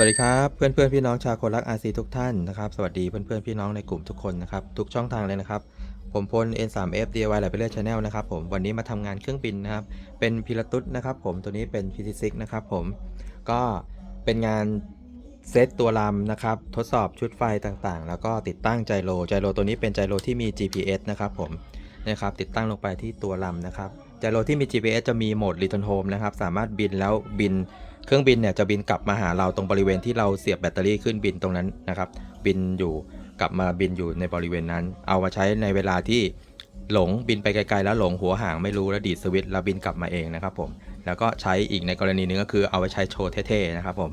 สวัสดีครับเพื่อนเพื่อนพี่น้องชาวคนรัก RC ทุกท่านนะครับสวัสดีเพื่อนเพื่อนพี่น้องในกลุ่มทุกคนนะครับทุกช่องทางเลยนะครับผมพล N3F DIY หลายไปเรื่อยชาแนลนะครับผมวันนี้มาทำงานเครื่องบินนะครับเป็นพิลตุสนะครับผมตัวนี้เป็น PT6 นะครับผมก็เป็นงานเซตตัวลำนะครับทดสอบชุดไฟต่างๆ แล้วก็ติดตั้งไจโรไจโรตัวนี้เป็นไจโรที่มี GPS นะครับผมนะครับติดตั้งลงไปที่ตัวลำนะครับ ไจโรที่มี GPS จะมีโหมด Return Home นะครับ สามารถบินแล้วบิน เครื่องบินเนี่ยจะบินกลับมาหาเราตรงบริเวณที่เราเสียบแบตเตอรี่ขึ้นบินตรงนั้นนะครับ บินอยู่กลับมาบินอยู่ในบริเวณนั้น เอามาใช้ในเวลาที่หลงบินไปไกลๆแล้วหลงหัวห่างไม่รู้แล้วดีดสวิตช์แล้วบินกลับมาเองนะครับผม แล้วก็ใช้อีกในกรณีหนึงก็คือเอาไว้ใช้โชว์เท่ๆนะครับผม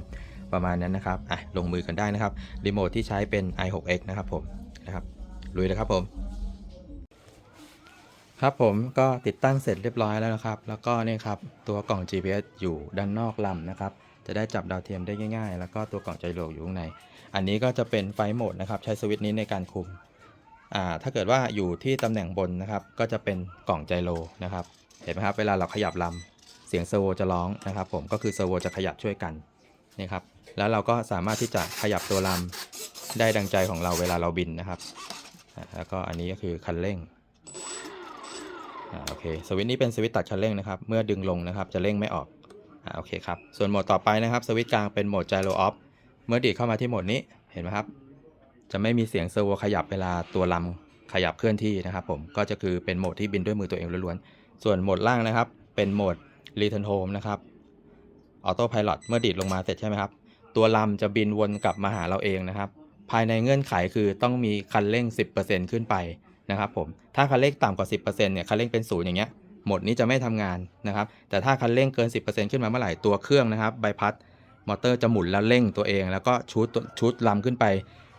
ประมาณนั้นนะครับอะลงมือกันได้นะครับรีโมทที่ใช้เป็น i6x นะครับผมนะครับลุยเลยครับผม ครับผมก็ติดตั้งเสร็จเรียบร้อยแล้วนะครับ แล้วก็นี่ครับตัวกล่อง GPS อยู่ด้านนอกลำนะครับ จะได้จับดาวเทียมได้ง่าย ๆ แล้วก็ตัวกล่องใจโลกอยู่ข้างใน อันนี้ก็จะเป็นไฟโหมดนะครับ ใช้สวิตช์นี้ในการคุมอ่าถ้าเกิดว่าอยู่ที่ตำแหน่งบนนะครับ ก็จะเป็นกล่องใจโลนะครับ เห็นไหมครับเวลาเราขยับลำเสียงเซอร์โวจะร้องนะครับผมก็คือเซอร์โวจะขยับช่วยกันนี่ครับ แล้วเราก็สามารถที่จะขยับตัวลำได้ดังใจของเราเวลาเราบินนะครับ แล้วก็อันนี้ก็คือคันเร่ง อ่าโอเคสวิตช์นี้เป็นสวิตช์ตัดคันเร่งนะครับ เมื่อดึงลงนะครับจะเร่งไม่ออกอ่าโอเคครับ ส่วนโหมดต่อไปนะครับสวิตช์กลางเป็นโหมด gyro off เมื่อดีดเข้ามาที่โหมดนี้เห็นไหมครับ จะไม่มีเสียงเซอร์โวขยับเวลาตัวลำขยับเคลื่อนที่นะครับ ผมก็จะคือเป็นโหมดที่บินด้วยมือตัวเองล้วนๆส่วนโหมดล่างนะครับ เป็นโหมด return home นะครับออโต้พ l o t เมื่อดีดลงมาเสร็จใช่ไหมครับ ตัวลำจะบินวนกลับมาหาเราเองนะครับ ภายในเงื่อนไขคือต้องมีคันเร่ง 10%ขึ้นไป นะครับผมถ้าคันเร่งต่ำกว่า 10%เนี่ยคันเร่งเป็นศูนย์อย่างเงี้ยหมดนี้จะไม่ทำงานนะครับแต่ถ้าคันเร่งเกิน 10%ขึ้นมาเมื่อไหร่ตัวเครื่องนะครับใบพัดมอเตอร์จะหมุนแล้วเร่งตัวเอง แล้วก็ชูดชูดลำขึ้นไป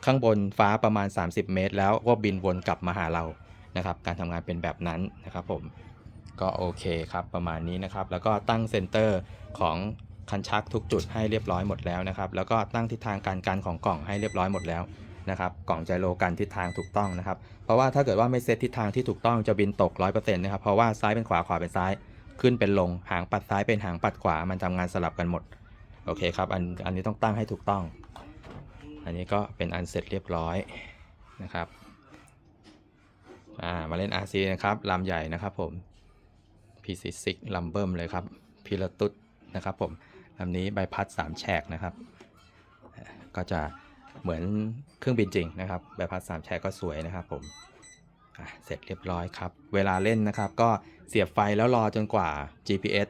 ข้างบนฟ้าประมาณ 30 เมตร แล้วก็บินวนกลับมาหาเรานะครับการทำงานเป็นแบบนั้นนะครับผมก็โอเคครับประมาณนี้นะครับแล้วก็ตั้งเซนเตอร์ของคันชักทุกจุดให้เรียบร้อยหมดแล้วนะครับแล้วก็ตั้งทิศทางการกันของกล่องให้เรียบร้อยหมดแล้ว นะครับกล่องไจโรกันทิศทางถูกต้องนะครับเพราะว่าถ้าเกิดว่าไม่เซตทิศทางที่ถูกต้องจะบินตก 100%นะครับเพราะว่าซ้ายเป็นขวาขวาเป็นซ้าย ขึ้นเป็นลงหางปัดซ้ายเป็นหางปัดขวามันทำงานสลับกันหมดโอเคครับอันอันนี้ต้องตั้งให้ถูกต้อง อันนี้ก็เป็นอันเสร็จเรียบร้อยนะครับอ่ามาเล่น RC นะครับลำใหญ่นะครับผม PC6 ลำเบิ่มเลยครับพิลตุสนะครับผมลำนี้ใบพัด 3 แฉกนะครับ ก็จะ เหมือนเครื่องบินจริงนะครับใบพัด3แฉกก็สวยนะครับผมเสร็จเรียบร้อยครับ เวลาเล่นนะครับ ก็เสียบไฟแล้วรอจนกว่า GPS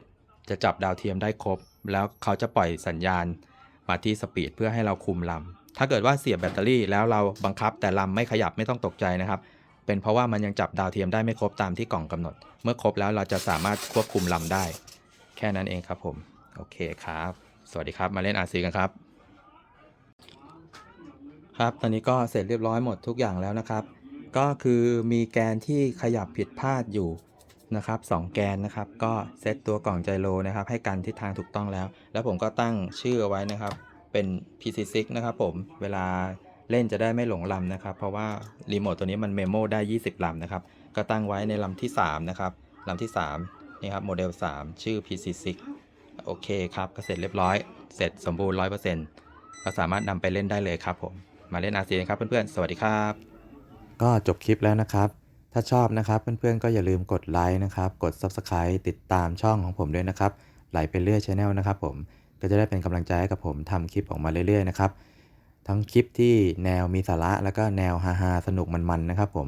จะจับดาวเทียมได้ครบ แล้วเขาจะปล่อยสัญญาณมาที่สปีดเพื่อให้เราคุมลำ ถ้าเกิดว่าเสียบแบตเตอรี่แล้วเราบังคับแต่ลำไม่ขยับไม่ต้องตกใจนะครับ เป็นเพราะว่ามันยังจับดาวเทียมได้ไม่ครบตามที่กล่องกำหนด เมื่อครบแล้วเราจะสามารถควบคุมลำได้ แค่นั้นเองครับผม โอเคครับ สวัสดีครับ มาเล่น RC กันครับ ครับ ตอนนี้ก็เสร็จเรียบร้อยหมดทุกอย่างแล้วนะครับ ก็คือมีแกนที่ขยับผิดพลาดอยู่นะครับสองแกนนะครับ ก็เซตตัวกล่องไจโรนะครับ ให้กันทิศทางถูกต้องแล้ว แล้วผมก็ตั้งชื่อไว้นะครับ เป็น PC6 นะครับผม เวลาเล่นจะได้ไม่หลงลำนะครับ เพราะว่ารีโมทตัวนี้มันเมมโมได้ 20 ลำนะครับ ก็ตั้งไว้ในลำที่ 3 นะครับ ลำที่ 3 นี่ครับ โมเดล 3 ชื่อ PC6 โอเคครับ ก็เสร็จเรียบร้อย เสร็จสมบูรณ์ 100%ก็สามารถนำไปเล่นได้เลยครับผม มาเล่น RC กันครับเพื่อนๆ สวัสดีครับ ก็จบคลิปแล้วนะครับ ถ้าชอบนะครับเพื่อนๆ ก็อย่าลืมกดไลค์นะครับ กด Subscribe ติดตามช่องของผมด้วยนะครับ ไหลไปเรื่อยช n แนลนะครับผม ก็จะได้เป็นกำลังใจให้กับผมทำคลิปออกมาเรื่อยๆนะครับ ทั้งคลิปที่แนวมีสาระแล้วก็แนวฮาๆสนุกมันๆนะครับผม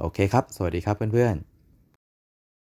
โอเคครับ สวัสดีครับเพื่อนๆ